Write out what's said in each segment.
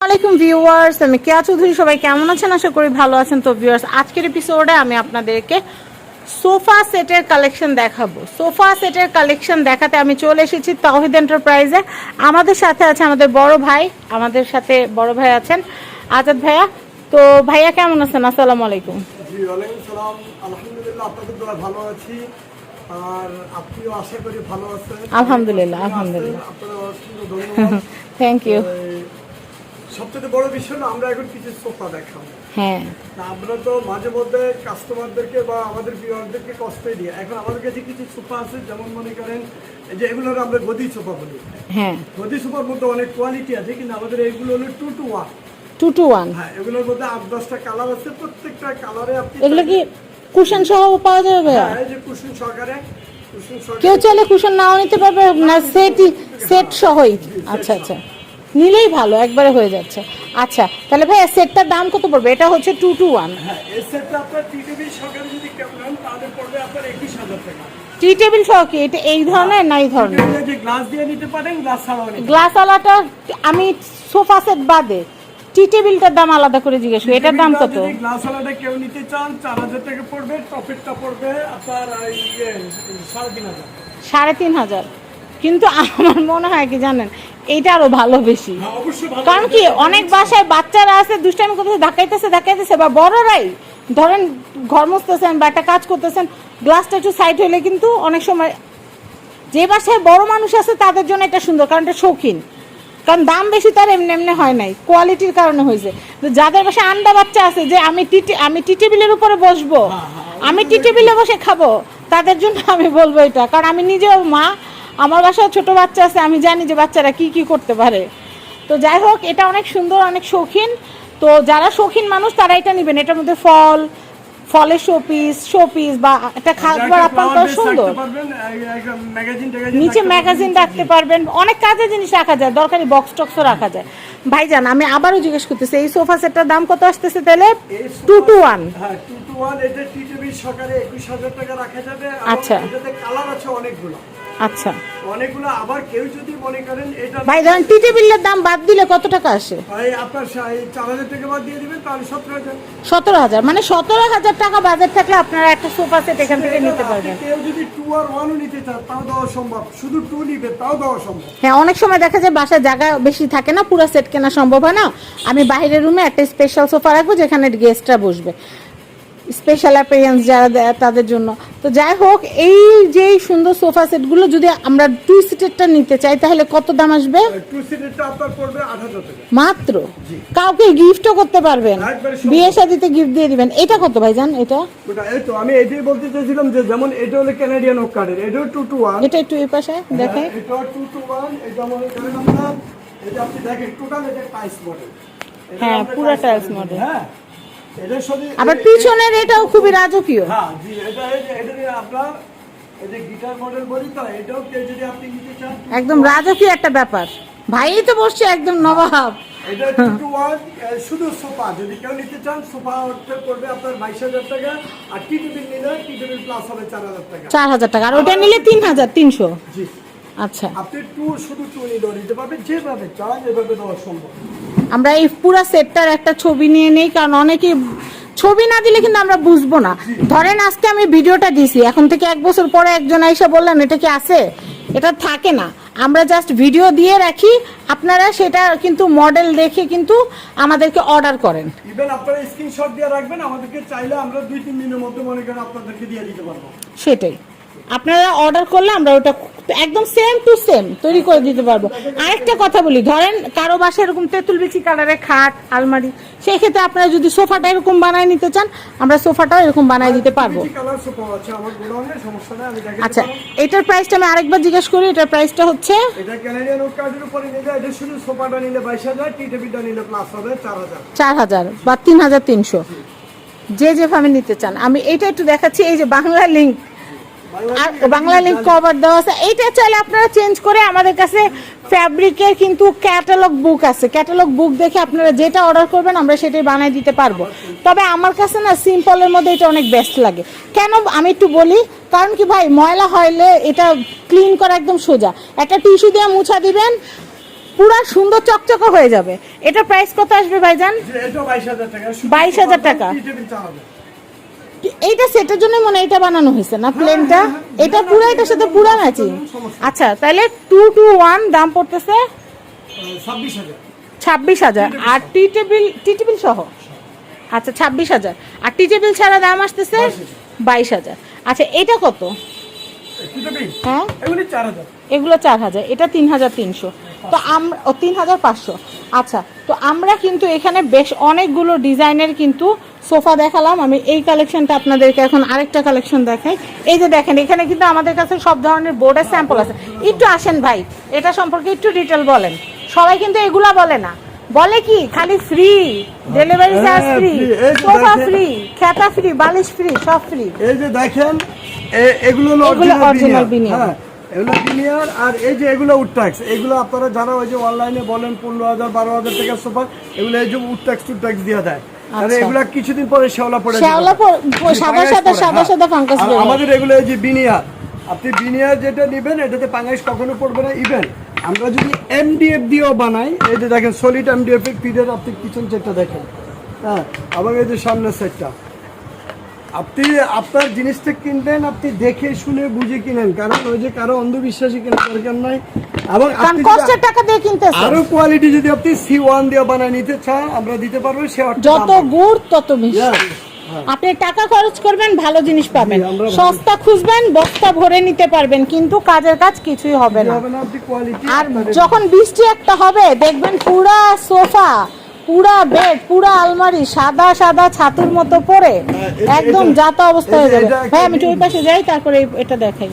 আলাইকুম ভিউয়ার্স আমি কেয়া চৌধুরী সবাই কেমন আছেন? আশা করি ভালো আছেন। তো ভিউয়ার্স আজকের এপিসোডে আমি আপনাদেরকে সোফা সেটের কালেকশন দেখাবো। সোফা সেটের কালেকশন দেখাতে আমি চলে এসেছি তাহিদ এন্টারপ্রাইজে আমাদের সাথে আছে আমাদের বড় ভাই আমাদের সাথে বড় ভাই আছেন আজাদ ভাইয়া। তো ভাইয়া কেমন আছেন? আসসালামু আলাইকুম। জি ওয়ালাইকুম সালাম। আলহামদুলিল্লাহ আপনাদের দ্বারা ভালো আছি। আর আপনিও আশা করি ভালো আছেন। আলহামদুলিল্লাহ, আলহামদুলিল্লাহ। থ্যাংক ইউ সবথেকে বড় বিষয় হলো আমরা এখন কিছু সোফা দেখাবো। হ্যাঁ। আমরা তো মাঝে মধ্যে কাস্টমারদেরকে বা আমাদের কষ্টই দিই এখন আমাদের কাছে কিছু সোফা আছে যেমন মনে করেন যে এগুলোর আমরা গদি সোফা বলি। হ্যাঁ। গদি সোফার মধ্যে অনেক কোয়ালিটি আছে কিন্তু আমাদের এইগুলো হলো two two one two two one হ্যাঁ এগুলোর মধ্যে আট দশটা কালার আছে প্রত্যেকটা কালারে আপনি এগুলো কি কুশন সহ পাওয়া যাবে হ্যাঁ, যে সহকারে কুসুম সহকারে। কেউ চাইলে কুশন নাও নিতে পারবে না সেটই সেট সহই। আচ্ছা আচ্ছা। নিলেই ভালো একবারে হয়ে যাচ্ছে। আচ্ছা তাহলে ভাই সেটটার দাম কত পড়বে? এটা হচ্ছে টু টু ওয়ান হ্যাঁ টি টেবিল সহ কি? এটা এই ধরনের না এই ধরনের? টিটিভি গ্লাস আলাটা আমি সোফা সেট বাদে টি টেবিলটার দাম আলাদা করে জিজ্ঞেস করি। এটার দাম কত? গ্লাস ওয়ালাটা কেউ নিতে চান চার হাজার টাকা পড়বে টপেরটা পড়বে আপনার সাড়ে তিন হাজার। সাড়ে তিন হাজার। কিন্তু আমার মনে হয় কি জানেন এইটা আরও ভালো বেশি। হ্যাঁ কারণ কি অনেক বাসায় বাচ্চারা আছে দুষ্টামি করতেছে ধাক্কাইতেছে ধাক্কাইতেছে বা বড়রাই ধরেন ঘর মুছতেছেন বা একটা কাজ করতেছেন গ্লাসটা একটু সাইড হলে কিন্তু অনেক সময় যে বাসায় বড় মানুষ আছে তাদের জন্য এটা সুন্দর কারণ এটা শৌখিন। কারণ দাম বেশি তার এমনি এমনি হয় নাই কোয়ালিটির কারণে হয়েছে। যাদের বাসায় আন্ডা বাচ্চা আছে যে আমি টি আমি টি টেবিলের উপরে বসবো আমি টি টেবিলে বসে খাব তাদের জন্য আমি বলব এটা কারণ আমি নিজেও মা আমার বাসায় ছোট বাচ্চা আছে আমি জানি যে বাচ্চারা কি কি করতে পারে। তো যাই হোক এটা অনেক সুন্দর অনেক শৌখিন। তো যারা শৌখিন মানুষ তারা এটা নেবেন। এটার মধ্যে ফল ফলের শোপিস শোপিস বা একটা খাবার আপনার সুন্দর। নিচে ম্যাগাজিন রাখতে পারবেন। অনেক কাজের জিনিস রাখা যায় দরকারি বক্স টক্সও রাখা যায়। ভাই ভাইজান আমি আবারও জিজ্ঞেস করতেছি এই সোফা সেটটার দাম কত আসতেছে তাহলে? টু টু ওয়ান আচ্ছা। আচ্ছা। অনেকগুলো আবার কেউ যদি মনে করেন এটা ভাই ধরেন দাম বাদ দিলে কত টাকা আসে? এই আপনার চার হাজার টাকা বাদ দিয়ে দিবেন তাহলে সতেরো হাজার। সতেরো হাজার। মানে সতেরো হাজার টাকা বাজেট থাকলে আপনারা একটা সোফা সেট এখান থেকে নিতে পারবেন। কেউ যদি টু আর ওয়ানও নিতে চান তাও দেওয়া সম্ভব। শুধু টু নিবে তাও দেওয়া সম্ভব। হ্যাঁ অনেক সময় দেখা যায় বাসায় জায়গা বেশি থাকে না পুরো সেট কেনা সম্ভব হয় না। আমি বাইরের রুমে একটা স্পেশাল সোফা রাখব যেখানে গেস্টরা বসবে। স্পেশাল অ্যাপিয়ারেন্স যারা দেয় তাদের জন্য। তো যাই হোক এই যে সুন্দর সোফা সেটগুলো যদি আমরা টু সিটেরটা নিতে চাই তাহলে কত দাম আসবে? টু সিটেরটা আপনার পড়বে আট হাজার টাকা। মাত্র? কাউকে গিফটও করতে পারবেন। বিয়ে শাদিতে গিফট দিয়ে দিবেন। এটা কত ভাইজান এটা? এই তো আমি এটাই বলতে চাইছিলাম যে যেমন এটা হলো ক্যানাডিয়ান ওক কার্ডের এটাও টু টু ওয়ান এটা একটু এই পাশে দেখে। এটা টু টু ওয়ান এটা মনে করেন আপনার এটা আপনি দেখেন টোটাল এটা টাইস মডেল হ্যাঁ, পুরো tiles model। হ্যাঁ আবার পিছনের এটাও খুবই রাজকীয়। হ্যাঁ জি এটা এটা আপনার একদম রাজকীয় একটা ব্যাপার। ভাই তো বসছে একদম নবাব। শুধু সোফা। যদি কেউ নিতে চান সোফা পড়বে আপনার বাইশ হাজার টাকা আর টি টেবিল নিলে টি টেবিল প্লাস হবে চার হাজার টাকা। চার হাজার টাকা। আর ওটা নিলে তিন হাজার তিনশো। জি। আচ্ছা। আপনি টু শুধু পারবেন যেভাবে চান এভাবে দেওয়া সম্ভব। আমরা এই পুরো সেটটার একটা ছবি নিয়ে নেই কারণ অনেকে ছবি না দিলে কিন্তু আমরা বুঝব না। ধরেন আজকে আমি ভিডিওটা দিছি এখন থেকে এক বছর পরে একজন এসে বললেন এটা কি আছে? এটা থাকে না। আমরা জাস্ট ভিডিও দিয়ে রাখি আপনারা সেটা কিন্তু মডেল দেখে কিন্তু আমাদেরকে অর্ডার করেন। ইভেন আপনারা স্ক্রিনশট দিয়ে রাখবেন আমাদেরকে চাইলে আমরা দুই তিন দিনের মধ্যে মনে করেন আপনাদেরকে দিয়ে দিতে পারব। সেটাই। আপনারা অর্ডার করলে আমরা ওটা একদম সেম টু সেম তৈরি করে দিতে পারব। আরেকটা কথা বলি ধরেন কারও বাসায় এরকম তেঁতুল বিচি কালারের খাট আলমারি সেই ক্ষেত্রে আপনারা যদি সোফাটা এরকম বানায় নিতে চান আমরা সোফাটাও এরকম বানায় দিতে পারব। আচ্ছা এটার প্রাইসটা আমি আরেকবার জিজ্ঞেস করি এটার প্রাইসটা হচ্ছে? চার হাজার। বা তিন হাজার তিনশো। যে যেভাবে নিতে চান। আমি এটা একটু দেখাচ্ছি এই যে বাংলা লিঙ্ক আর বাংলা লিঙ্ক কভার দেওয়া আছে। এইটা চাইলে আপনারা চেঞ্জ করে আমাদের কাছে ফ্যাব্রিকের কিন্তু ক্যাটালগ বুক আছে। ক্যাটালগ বুক দেখে আপনারা যেটা অর্ডার করবেন আমরা সেটাই বানিয়ে দিতে পারব। তবে আমার কাছে না সিম্পলের মধ্যে এটা অনেক বেস্ট লাগে। কেন আমি একটু বলি কারণ কি ভাই ময়লা হইলে এটা ক্লিন করা একদম সোজা। একটা টিস্যু দিয়ে মুছা দিবেন পুরা সুন্দর চকচকে হয়ে যাবে। এটা প্রাইস কত আসবে ভাইজান? বাইশ হাজার টাকা। এইটা সেটের জন্য মনে হয় এটা বানানো হয়েছে না প্লেনটা হ্যাঁ, হ্যাঁ। এটা পুরো এটার সাথে পুরা ম্যাচিং আচ্ছা তাহলে টু টু ওয়ান দাম পড়তেছে? ছাব্বিশ হাজার। আর টি টেবিল টি টেবিল সহ? আচ্ছা ছাব্বিশ হাজার। আর টি টেবিল ছাড়া দাম আসতেছে? বাইশ হাজার। আচ্ছা এটা কত? হ্যাঁ? এগুলি চার হাজার এটা তিন হাজার তিনশো। তো আমরা তিন হাজার পাঁচশো। আচ্ছা তো আমরা কিন্তু এখানে বেশ অনেকগুলো ডিজাইনের কিন্তু সোফা দেখালাম। আমি এই কালেকশনটা আপনাদেরকে এখন আরেকটা কালেকশন দেখাই। এই যে দেখেন এখানে কিন্তু আমাদের কাছে সব ধরনের বোর্ডের স্যাম্পল আছে। একটু আসেন ভাই এটা সম্পর্কে একটু ডিটেল বলেন। সবাই কিন্তু এগুলা বলে না। বলে কি? খালি ফ্রি ডেলিভারি চার্জ হ্যাঁ, ফ্রি। সোফা ফ্রি খেতা ফ্রি বালিশ ফ্রি সব ফ্রি এই যে দেখেন এগুলো হলো এগুলো এগুলো বিনিয়ার আর এই যে এগুলো উডট্যাক্স এগুলো আপনারা যারা ওই যে অনলাইনে বলেন পনেরো হাজার বারো হাজার টাকার সোফা এগুলো এই যে উডট্যাক্স টুডট্যাক্স দিয়ে দেয় আর আচ্ছা। এগুলো কিছুদিন পরে পড়ে সাদা সাদা সাদা হ্যাঁ। সাদা ফাঙ্গাস। আমাদের এগুলো এই যে বিনিয়ার আপনি বিনিয়ার যেটা নেবেন এটাতে পাঙ্গাস কখনো পড়বে না ইভেন আমরা যদি এমডিএফ দিয়েও বানাই এই যে দেখেন সলিড এমডিএফ এর পিডের আপনি কিচেন সেটটা দেখেন হ্যাঁ এবং এই যে সামনের সেটটা আপনি আপনার জিনিসটা কিনবেন আপনি দেখে শুনে বুঝে কিনেন। কারণ ওই যে কারও অন্ধবিশ্বাসী কেনার দরকার নাই। এবং আপনি কষ্টের টাকা দিয়ে কিনতেছে আরও কোয়ালিটি যদি আপনি সি ওয়ান দিয়ে বানায় নিতে চান আমরা দিতে পারব সে যত গুড় তত মিষ্টি আপনি টাকা খরচ করবেন ভালো জিনিস পাবেন। সস্তা খুঁজবেন বস্তা ভরে নিতে পারবেন কিন্তু কাজের কাজ কিছুই হবে না। আর যখন বৃষ্টি একটা হবে দেখবেন পুরা সোফা। পুরা বেড পুরা আলমারি সাদা সাদা ছাতুর মতো পরে হ্যাঁ, একদম যাতা অবস্থা হয়ে যাবে। ভাই আমি ওই পাশে যাই তারপরে এটা দেখাই।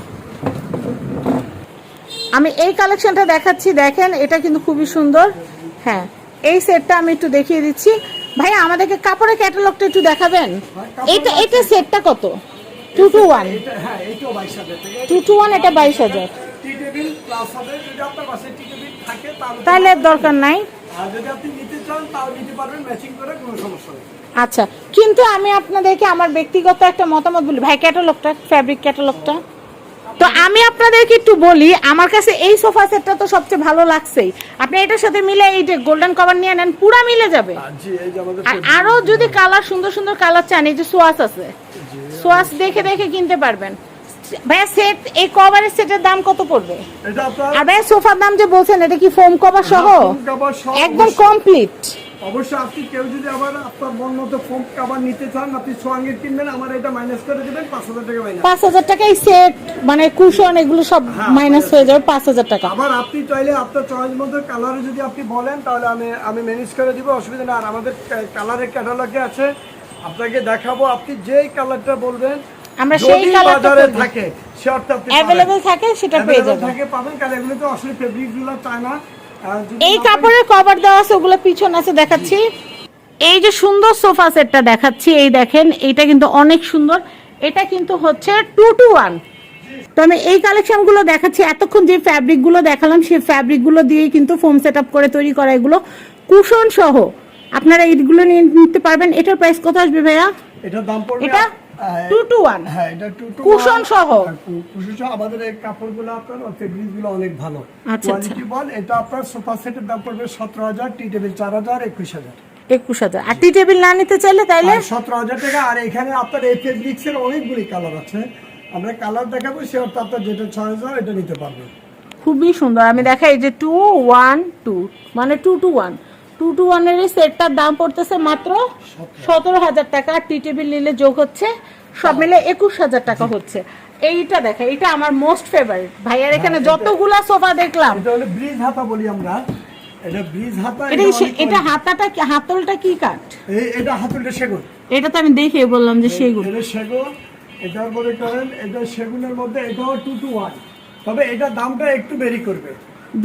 আমি এই কালেকশনটা দেখাচ্ছি দেখেন এটা কিন্তু খুবই সুন্দর। হ্যাঁ এই সেটটা আমি একটু দেখিয়ে দিচ্ছি। ভাই আমাদেরকে কাপড়ের ক্যাটালগটা একটু দেখাবেন? এটা এটা সেটটা কত? Two two one two two one এটা বাইশ হাজার। তাহলে দরকার নাই। আর যদি আপনি নিতে চান তাও নিতে পারবেন ম্যাচিং করে কোনো সমস্যা নেই। আচ্ছা কিন্তু আমি আপনাদেরকে আমার ব্যক্তিগত একটা মতামত বলি। ভাই ক্যাটালগটা ফ্যাব্রিক ক্যাটালগটা তো আমি আপনাদেরকে একটু বলি আমার কাছে এই সোফা সেটটা তো সবচেয়ে ভালো লাগছেই। আপনি এটার সাথে মিলে এই যে গোল্ডেন কভার নিয়ে নেন পুরা মিলে যাবে। আর আরও যদি কালার সুন্দর সুন্দর কালার চান এই যে সোয়াস আছে সোয়াস দেখে দেখে কিনতে পারবেন। ভাইয়া সেট এই কভারের সেটের দাম কত পড়বে? আর ভাইয়া সোফার দাম যে বলছেন এটা কি ফোম কভার সহ? হ্যাঁ, একদম কমপ্লিট অবশ্যই আপনি কেউ যদি আবার আপনার মন মতো ফোম কাবার নিতে চান আপনি সোয়াঙ্গের কিনবেন আমার এটা মাইনাস করে দেবেন পাঁচ হাজার টাকা মাইনাস পাঁচ হাজার টাকা এই সেট মানে কুশন এগুলো সব হ্যাঁ, মাইনাস হয়ে যাবে পাঁচ হাজার টাকা। আবার আপনি চাইলে আপনার চয়েস মতো কালারে যদি আপনি বলেন তাহলে আমি আমি ম্যানেজ করে দিব অসুবিধা নেই। আর আমাদের কালারের ক্যাটালগে আছে আপনাকে দেখাবো আপনি যেই কালারটা বলবেন আমরা সেই কালারটা থাকে সে আপনি থাকে সেটা পেয়ে যাবেন। থাকে পাবেন কারণ এগুলো তো আসলে ফেব্রিকগুলো চায় না এই কাপড়ের কভার দেওয়া আছে ওগুলো পিছন আছে দেখাচ্ছি। এই যে সুন্দর সোফা সেটটা দেখাচ্ছি এই দেখেন এটা কিন্তু অনেক সুন্দর। এটা কিন্তু হচ্ছে টু টু ওয়ান তো আমি এই কালেকশনগুলো দেখাচ্ছি এতক্ষণ যে ফ্যাব্রিকগুলো দেখালাম সেই ফ্যাব্রিকগুলো দিয়েই কিন্তু ফোম সেট করে তৈরি করা এগুলো। কুশন সহ আপনারা এইগুলো নিয়ে নিতে পারবেন। এটার প্রাইস কত আসবে ভাইয়া? এটার দাম পড়বে এটা টু টু ওয়ান। হ্যাঁ এটা টু টু কুশন সহ। কুশন সহ আমাদের এই কাপড়গুলো আপনার ফেব্রিক অনেক ভালো। কোয়ালিটি বল এটা আপনার সোফা সেটের দাম পড়বে সতেরো হাজার টি টেবিল চার হাজার একুশ হাজার। একুশ হাজার। আর টি টেবিল না নিতে চাইলে তাইলে সতেরো হাজার টাকা আর এখানে আপনার এই অনেকগুলি কালার আছে। আমরা কালার দেখাবো সে আপনার যেটা ছয় হাজার এটা নিতে পারবেন। খুবই সুন্দর। আমি দেখাই যে টু ওয়ান টু মানে two two one two two ওয়ানের এই সেটটার দাম পড়তেছে মাত্র সতেরো হাজার টাকা। আর টি টেবিল নিলে যোগ হচ্ছে সব মিলে একুশ হাজার টাকা হচ্ছে। এইটা দেখা এটা আমার মোস্ট ফেভারিট ভাইয়ার এখানে যতগুলা সোফা দেখলাম। এটা হলো ব্রিজ হাতা বলি আমরা। এটা ব্রিজ হাতা এটা এটা হাতাটা কি- হাতলটা কি এই- এটা হাতুলটা সেগুন। এটা তো আমি দেখে বললাম যে সেগুলো এটা সেগুন এটার মনে করেন এটা সেগুনের মধ্যে এটাও টু টু ওয়ান। তবে এটা দামটা একটু বেরি করবে।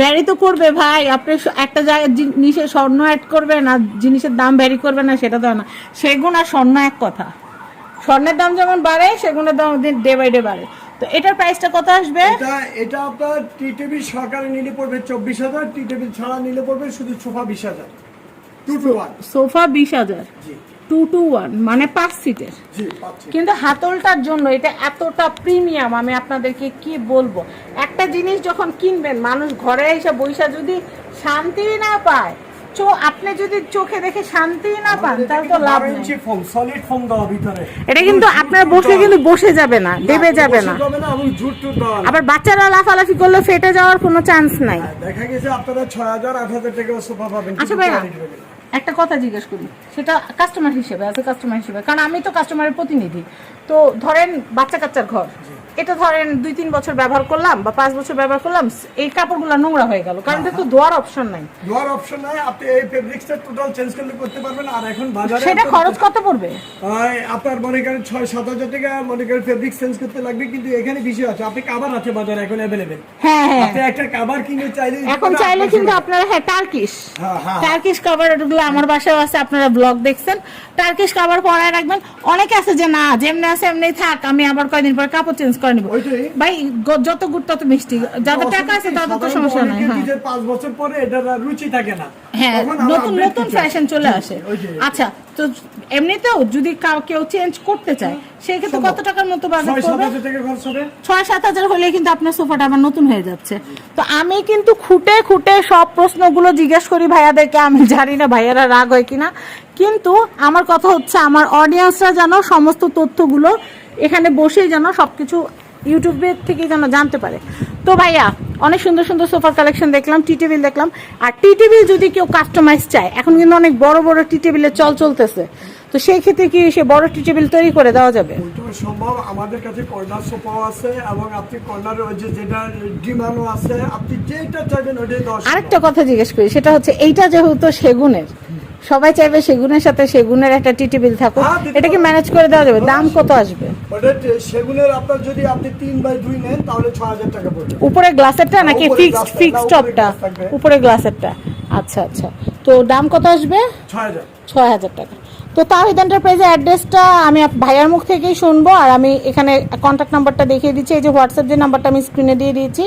ভ্যারি তো করবে ভাই আপনি একটা জায়গায় জিনিসের স্বর্ণ অ্যাড করবেন আর জিনিসের দাম ভ্যারি করবে না সেটা তো না। সেগুন আর স্বর্ণ এক কথা। স্বর্ণের দাম যেমন বাড়ে সেগুনের দাম ডে বাই ডে বাড়ে। তো এটার প্রাইসটা কত আসবে? এটা এটা আপনার টি টেবিল সরকারে নিলে পড়বে চব্বিশ হাজার টি টেবিল ছাড়া নিলে পড়বে শুধু সোফা বিশ হাজার। টু টু ওয়ান সোফা বিশ হাজার। জি। টু টু ওয়ান মানে পাঁচ সিটের কিন্তু হাতলটার জন্য এটা এতটা প্রিমিয়াম আমি আপনাদেরকে কি বলব? একটা জিনিস যখন কিনবেন মানুষ ঘরে এসে বৈশা যদি শান্তি না পায় চো আপনি যদি চোখে দেখে শান্তি না পান তাহলে তো লাভ নেই। ফোম সলিড ফোম দেওয়া ভিতরে। এটা কিন্তু আপনার বসে কিন্তু বসে যাবে না দেবে যাবে না। আবার বাচ্চারা লাফালাফি করলে ফেটে যাওয়ার কোনো চান্স নাই। হ্যাঁ, দেখা গেছে আপনারা ছয় হাজার আট হাজার টাকা সোফা পাবেন আচ্ছা একটা কথা জিজ্ঞেস করি, সেটা কাস্টমার হিসেবে অ্যাজ এ কাস্টমার হিসেবে, কারণ আমি তো কাস্টমারের প্রতিনিধি। তো ধরেন বাচ্চা কাচ্চার ঘর এটা ধরেন দুই তিন বছর ব্যবহার করলাম বা পাঁচ বছর ব্যবহার করলাম এই কাপড়গুলো নোংরা হয়ে গেল। কারণ তো ধোয়ার অপশন নাই। ধোয়ার অপশন নাই আপনি এই ফেব্রিক্সটা টোটাল চেঞ্জ করলে করতে পারবেন। আর এখন বাজারে সেটা খরচ কত পড়বে? আপনার মনে করেন ছয় সাত হাজার টাকা মনে করেন ফেব্রিক চেঞ্জ করতে লাগবে কিন্তু এখানে বিষয় আছে আপনি কাবার আছে বাজারে এখন অ্যাভেলেবেল হ্যাঁ হ্যাঁ। আপনি একটা কাবার কিনে চাইলে এখন চাইলে কিন্তু আপনারা হ্যাঁ টার্কিশ হ্যাঁ, হ্যাঁ। টার্কিশ কাভারগুলো আমার বাসায় আছে আপনারা ব্লগ দেখছেন। টার্কিশ কাভার পরায় রাখবেন। অনেকে আছে যে না যেমনি আছে এমনি থাক আমি আবার কয়দিন পর কাপড় চেঞ্জ করে নিব। ভাই যত গুড় তত মিষ্টি। যাদের টাকা আছে তাদের তো সমস্যা নাই হ্যাঁ। পাঁচ বছর পরে এটার রুচি থাকে না। হ্যাঁ নতুন নতুন ফ্যাশন চলে আসে। আচ্ছা তো এমনিতেও যদি কেউ চেঞ্জ করতে চায় সেই ক্ষেত্রে কত টাকার মতো বাজেট ছয় সাত করবে ছয় সাত হাজার হলে কিন্তু আপনার সোফাটা আবার নতুন হয়ে যাচ্ছে। তো আমি কিন্তু খুঁটে খুঁটে সব প্রশ্নগুলো জিজ্ঞেস করি ভাইয়াদেরকে। আমি জানি না ভাইয়ারা রাগ হয় কিনা। কিন্তু আমার কথা হচ্ছে আমার অডিয়েন্সরা যেন সমস্ত তথ্যগুলো এখানে বসেই যেন সবকিছু ইউটিউবের থেকে যেন জানতে পারে। তো ভাইয়া, অনেক সুন্দর সুন্দর সোফার কালেকশন দেখলাম, টি টেবিল দেখলাম। আর টি টেবিল যদি কেউ কাস্টমাইজ চায়, এখন কিন্তু অনেক বড় বড় টি টেবিলের চল চলতেছে। তো সেই ক্ষেত্রে কি সে বড় টি টেবিল তৈরি করে দেওয়া যাবে? সম্ভব আমাদের কাছে কর্নার সোফাও আছে এবং আপনি কর্নার ওই যে যেটা ডিমান্ডও আছে আপনি যেটা চাইবেন ওইটাই আরেকটা কথা জিজ্ঞেস করি সেটা হচ্ছে এইটা যেহেতু সেগুনের সবাই চাইবে সেগুনের সাথে সেগুনের একটা টিটি বিল থাকুক। এটা কি ম্যানেজ করে দেওয়া যাবে দাম কত আসবে? সেগুনের আপনার যদি আপনি তিন বাই দুই নেন তাহলে ছ হাজার টাকা পড়বে। উপরে গ্লাসেরটা নাকি ফিক্সড ফিক্সড টপটা উপরে গ্লাসেরটা। আচ্ছা আচ্ছা। তো দাম কত আসবে? ছয় হাজার। ছয় হাজার টাকা। তো তাহিদ এন্টারপ্রাইজের অ্যাড্রেসটা আমি ভাইয়ার মুখ থেকেই শুনব, আর আমি এখানে কন্ট্যাক্ট নাম্বারটা দেখিয়ে দিচ্ছি। এই যে হোয়াটসঅ্যাপ যে নাম্বারটা আমি স্ক্রিনে দিয়ে দিয়েছি,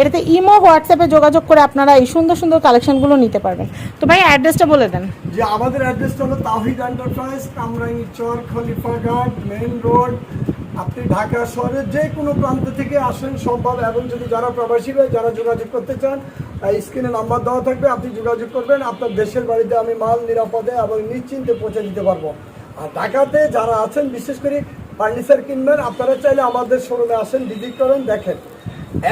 এটাতে ইমো হোয়াটসঅ্যাপে যোগাযোগ করে আপনারা এই সুন্দর সুন্দর কালেকশনগুলো নিতে পারবেন। তো ভাই অ্যাড্রেসটা বলে দেন। যে আমাদের অ্যাড্রেসটা হলো Tahid enterprise Kamrangir Char, Khalifaghat main road আপনি ঢাকা শহরের যে কোনো প্রান্ত থেকে আসেন, সম্ভব এবং যদি যারা প্রবাসী যারা যোগাযোগ করতে চান স্ক্রিনে নাম্বার দেওয়া থাকবে, আপনি যোগাযোগ করবেন, আপনার দেশের বাড়িতে আমি মাল নিরাপদে এবং নিশ্চিন্তে পৌঁছে দিতে পারব। আর ঢাকাতে যারা আছেন, বিশেষ করে ফার্নিচার কিনবেন, আপনারা চাইলে আমাদের শোরুমে আসেন, ভিজিট করেন, দেখেন।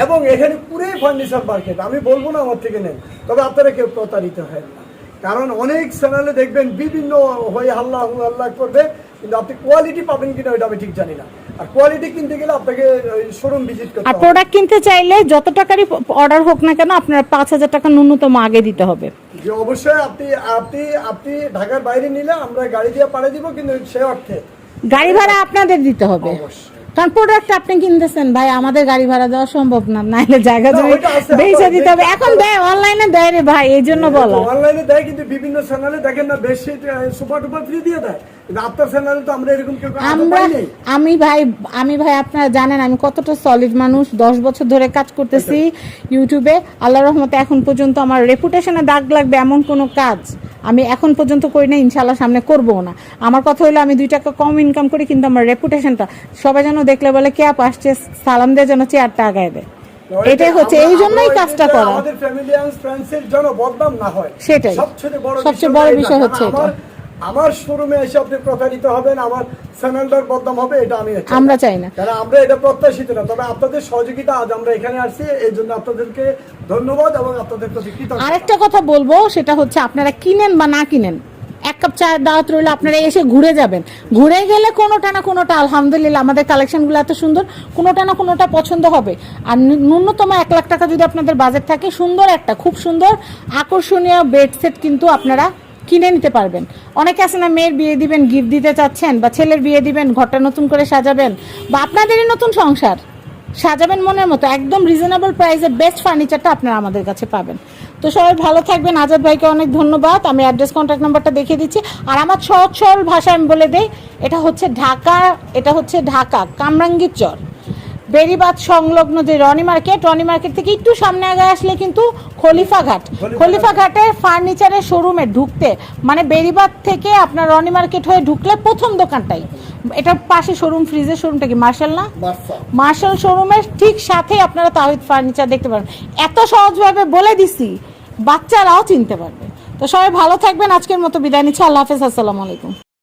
এবং এখানে পুরোই ফার্নিচার মার্কেট, আমি বলব না আমার থেকে নেন, তবে আপনারা কেউ প্রতারিত হয় না। কারণ অনেক চ্যানেলে দেখবেন বিভিন্ন হয়ে হাল্লা হাল্লা করবে, কিন্তু আপনি কোয়ালিটি পাবেন কিনা ওইটা আমি ঠিক জানি না। আর কোয়ালিটি কিনতে গেলে আপনাকে শোরুম ভিজিট করতে আর প্রোডাক্ট কিনতে চাইলে যত টাকারই অর্ডার হোক না কেন আপনার পাঁচ হাজার টাকা ন্যূনতম আগে দিতে হবে। যে অবশ্যই আপনি আপনি আপনি ঢাকার বাইরে নিলে আমরা গাড়ি দিয়ে পাঠিয়ে দিব কিন্তু সে অর্থে। গাড়ি ভাড়া আপনাদের দিতে হবে। অবশ্যই। কারণ প্রোডাক্ট আপনি কিনতেছেন ভাই আমাদের গাড়ি ভাড়া দেওয়া সম্ভব না নাইলে জায়গা জমি বেচে দিতে হবে। এখন দেয় অনলাইনে দেয় রে ভাই এই জন্য বলা। অনলাইনে দেয় কিন্তু বিভিন্ন চ্যানেলে দেখেন না বেশি সুপার টুপার ফ্রি দিয়ে দেয়। আমি ভাই আমি ভাই আপনারা জানেন আমি কতটা সলিড মানুষ। দশ বছর ধরে কাজ করতেছি ইউটিউবে আল্লাহ রহমতে এখন পর্যন্ত আমার রেপুটেশনে দাগ লাগবে এমন কোনো কাজ আমি এখন পর্যন্ত করি না ইনশাল্লাহ সামনে করব না। আমার কথা হলো আমি দুই টাকা কম ইনকাম করি কিন্তু আমার রেপুটেশনটা সবাই যেন দেখলে বলে কে আপ আসছে? সালাম দিয়ে যেন চেয়ারটা আগায় দেয়। এটাই হচ্ছে এই জন্যই কাজটা করা। আমাদের ফ্যামিলি এন্ড ফ্রেন্ডসের যেন বদনাম না হয়। সেটাই। সবচেয়ে বড়। বিষয় হচ্ছে এটা। আমার শোরুমে এসে আপনি প্রতারিত হবেন আমার চ্যানেলটার বদনাম হবে এটা আমি আমরা চাই না। কারণ আমরা এটা প্রত্যাশিত না। তবে আপনাদের সহযোগিতা আজ আমরা এখানে আসছি এই জন্য আপনাদেরকে ধন্যবাদ এবং আপনাদের প্রতি কৃতজ্ঞতা। আরেকটা কথা বলব সেটা হচ্ছে আপনারা কিনেন বা না কিনেন এক কাপ চায়ের দাওয়াত রইলে আপনারা এসে ঘুরে যাবেন। ঘুরে গেলে কোনোটা না কোনোটা আলহামদুলিল্লাহ আমাদের কালেকশনগুলো এত সুন্দর কোনোটা না কোনোটা পছন্দ হবে। আর ন্যূনতম এক লাখ টাকা যদি আপনাদের বাজেট থাকে সুন্দর একটা খুব সুন্দর আকর্ষণীয় বেড সেট কিন্তু আপনারা কিনে নিতে পারবেন। অনেকে আছে না, মেয়ের বিয়ে দিবেন গিফট দিতে চাচ্ছেন, বা ছেলের বিয়ে দিবেন, ঘরটা নতুন করে সাজাবেন, বা আপনাদেরই নতুন সংসার। সাজাবেন মনের মতো, একদম রিজনেবল প্রাইসে বেস্ট ফার্নিচারটা আপনারা আমাদের কাছে পাবেন। তো সবাই ভালো থাকবেন। আজাদ ভাইকে অনেক ধন্যবাদ। আমি অ্যাড্রেস কন্ট্যাক্ট নাম্বারটা দেখিয়ে দিচ্ছি। আর আমার সহজ সরল ভাষায় আমি বলে দেই, এটা হচ্ছে ঢাকা, এটা হচ্ছে ঢাকা, কামরাঙ্গীর চর। বেরিবাদ সংলগ্ন যে রনি মার্কেট রনি মার্কেট থেকে একটু সামনে আগে আসলে কিন্তু খলিফা ঘাট। খলিফা ঘাটে। ফার্নিচারের শোরুমে ঢুকতে মানে বেরিবাদ থেকে আপনার রনি মার্কেট হয়ে ঢুকলে প্রথম দোকানটাই। এটার পাশে শোরুম ফ্রিজের শোরুমটা কি মার্শাল না? মার্শাল। শোরুমের ঠিক সাথে আপনারা তাহিদ ফার্নিচার দেখতে পারেন এত সহজভাবে বলে দিছি বাচ্চারাও চিনতে পারবে। তো সবাই ভালো থাকবেন আজকের মতো বিদায় নিচ্ছি। আল্লাহ হাফেজ আসসালামু আলাইকুম।